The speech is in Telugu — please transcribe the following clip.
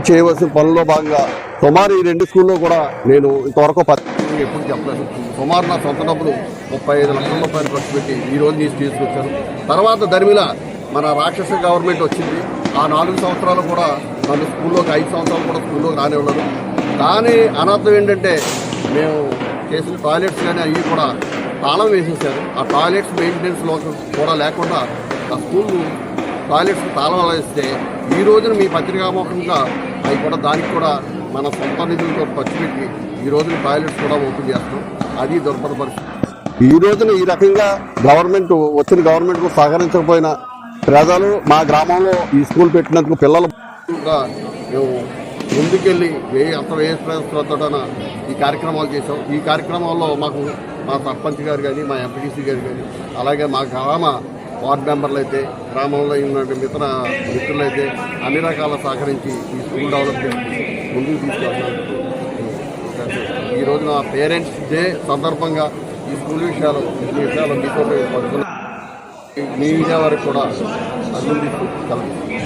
చేయవలసిన పనుల్లో భాగంగా సుమారు ఈ రెండు స్కూల్లో కూడా నేను ఇంతవరకు ఎప్పుడు చెప్పలేదు. సుమారు నా సొంత డబ్బులు ముప్పై ఐదు లక్షల రూపాయలు ఖర్చు పెట్టి ఈ రోజు తీసుకొచ్చాను. తర్వాత దరిమిల మన రాక్షస గవర్నమెంట్ వచ్చింది. ఆ నాలుగు సంవత్సరాలు కూడా నన్ను స్కూల్లోకి ఐదు సంవత్సరాలు కూడా స్కూల్లోకి రానివ్వలేదు కానీ అనర్థం ఏంటంటే మేము చేసిన టాయిలెట్స్ కానీ అవి కూడా తాళం వేసేసారు. ఆ టాయిలెట్స్ మెయింటెనెన్స్లో కూడా లేకుండా ఆ స్కూల్ టాయిలెట్స్ తాళం వేస్తే ఈ రోజున మీ పత్రికాముఖంగా అవి కూడా దానికి కూడా మన సొంత నిధులతో ఖర్చు పెట్టి ఈ రోజున టాయిలెట్స్ కూడా ఓపెన్ చేస్తాం అది దుర్భర పరిస్థితి. ఈ రోజున ఈ రకంగా గవర్నమెంట్ వచ్చిన గవర్నమెంట్కు సహకరించకపోయినా ప్రజలు మా గ్రామంలో ఈ స్కూల్ పెట్టినందుకు పిల్లలు కూడా మేము ముందుకెళ్ళి ఏ అంత ఏ శ్రద్ధతోన ఈ కార్యక్రమాలు చేసాం ఈ కార్యక్రమాల్లో మాకు మా సర్పంచ్ గారు కానీ మా ఎంపీటీసీ గారు కానీ అలాగే మా గ్రామ వార్డు మెంబర్లు అయితే గ్రామంలో ఉన్నటువంటి మిత్ర మిత్రులు అయితే అన్ని రకాల సహకరించి ఈ స్కూల్ డెవలప్మెంట్ ముందుకు తీసుకెళ్తాను ఈ రోజున పేరెంట్స్ డే సందర్భంగా ఈ స్కూల్ విషయాలు ఈ విషయాలు మీతో మీ మీడియా వారికి కూడా అభివృద్ధి కలుగుతుంది